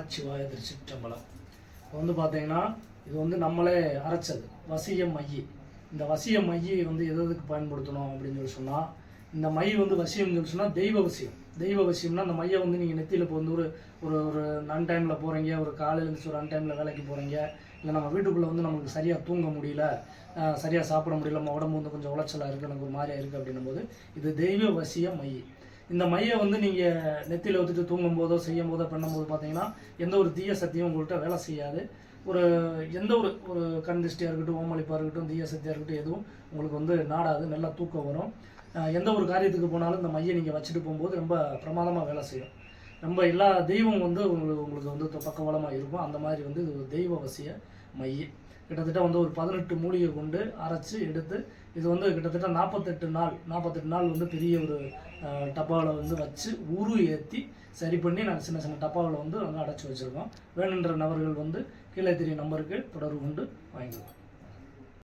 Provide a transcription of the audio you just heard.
நமச்சிவாய திருச்சிற்றம்பலம். இப்போ வந்து பார்த்தீங்கன்னா இது வந்து நம்மளே அரைச்சது. வசிய மைய. இந்த வசிய மையை வந்து எது எதுக்கு பயன்படுத்தணும் அப்படின்னு சொல்லி சொன்னால் இந்த மை வந்து வசியம்னு சொல்லி சொன்னால் தெய்வ வசியம். தெய்வ வசியம்னா அந்த மையை வந்து நீங்கள் நெத்தியில் இப்போ வந்து ஒரு ஒரு ஒரு நன் டைமில் போகிறீங்க ஒரு காலையில் இருந்து ஒரு அன் டைமில் வேலைக்கு போகிறீங்க இல்லை நம்ம வீட்டுக்குள்ளே வந்து நமக்கு சரியாக தூங்க முடியல சரியாக சாப்பிட முடியல நம்ம உடம்பு வந்து கொஞ்சம் உளைச்சலாக இருக்குது எனக்கு ஒரு மாதிரியாக இருக்குது அப்படின்னும் போது இது தெய்வ வசிய மை இந்த மையை வந்து நீங்கள் நெத்தியில் ஊற்றிட்டு தூங்கும் போதோ செய்யும் போதோ பண்ணும்போது பார்த்தீங்கன்னா எந்த ஒரு தீய சக்தியும் உங்கள்கிட்ட வேலை செய்யாது. ஒரு எந்த ஒரு ஒரு கண் திருஷ்டியாக இருக்கட்டும் ஓமளிப்பாக இருக்கட்டும் தீய சக்தியாக இருக்கட்டும் எதுவும் உங்களுக்கு வந்து நாடாது நல்லா தூக்கம் வரும். எந்த ஒரு காரியத்துக்கு போனாலும் இந்த மையை நீங்கள் வச்சுட்டு போகும்போது ரொம்ப பிரமாதமாக வேலை செய்யும். ரொம்ப எல்லா தெய்வம் வந்து உங்களுக்கு உங்களுக்கு வந்து பக்கவலமாக இருக்கும். அந்த மாதிரி வந்து இது ஒரு தெய்வ வசிய மை கிட்டத்தட்ட வந்து ஒரு பதினெட்டு மூலிகை கொண்டு அரைச்சி எடுத்து இது வந்து கிட்டத்தட்ட நாற்பத்தெட்டு நாள் நாற்பத்தெட்டு நாள் வந்து பெரிய ஒரு டப்பாவில் வந்து வச்சு உரு ஏற்றி சரி பண்ணி நாங்கள் சின்ன சின்ன டப்பாவில் வந்து நாங்கள் அடைச்சி வச்சுருக்கோம். வேணுன்ற நபர்கள் வந்து கீழே தெரிய நம்பருக்கு தொடர்பு கொண்டு வாங்கிக்கலாம்.